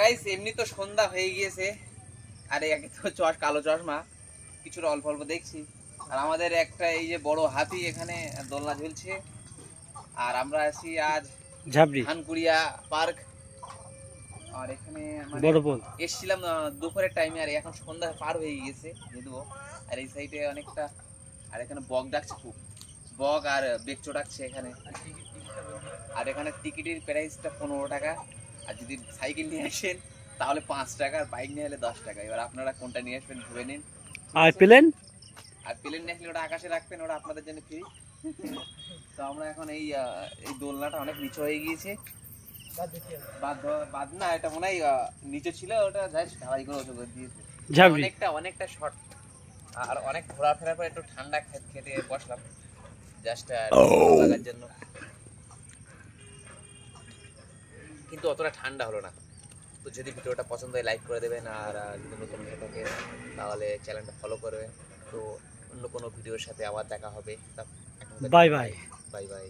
Guys এমনি তো সন্ধ্যা হয়ে গিয়েছে। আর একে তো চশ কালো চশমা। কিছুটা অল্প অল্প দেখছি। আর আমাদের একটা এই যে বড় হাতি এখানে দোলনা ঝুলছে। আর আমরা আছি আজ ঝাবড়ি ধানকুড়িয়া পার্ক। আর এখানে মানে বড় পোল এসছিলাম দুপুরের টাইমে আর এখন সন্ধ্যা পার হয়ে গিয়েছে যদিও আর এই সাইডে অনেকটা আর এখানে বক ডাকছে খুব। বক আর বেকচো ডাকছে এখানে। আর এখানে টিকিটের প্রাইসটা পনেরো টাকা। আর যদি সাইকেল নিয়ে আসেন তাহলে পাঁচ টাকা আর বাইক নিয়ে এলে দশ টাকা। এবার আপনারা কোনটা নিয়ে আসবেন ভেবে নিন। আর প্লেন? আর প্লেন নিয়ে আসলে ওটা আকাশে রাখবেন ওটা আপনাদের জন্য ফ্রি তো আমরা এখন এই এই দোলনাটা অনেক নিচু হয়ে গিয়েছে। বাদ দেওয়া- বাদ না এটা মনে হয় নিচে ছিল ওটা জাস্ট ঢালাই করে করে দিয়েছে। অনেকটা অনেকটা শর্ট আর অনেক ঘোরাফেরা করে একটু ঠান্ডা খেতে বসলাম। জাস্ট লাগার জন্য। কিন্তু অতটা ঠান্ডা হলো না। তো যদি ভিডিওটা পছন্দ হয় লাইক করে দেবেন। আর যদি নতুন হয়ে থাকে তাহলে চ্যানেলটা ফলো করবেন। তো অন্য কোনো ভিডিওর সাথে আবার দেখা হবে। Bye bye bye bye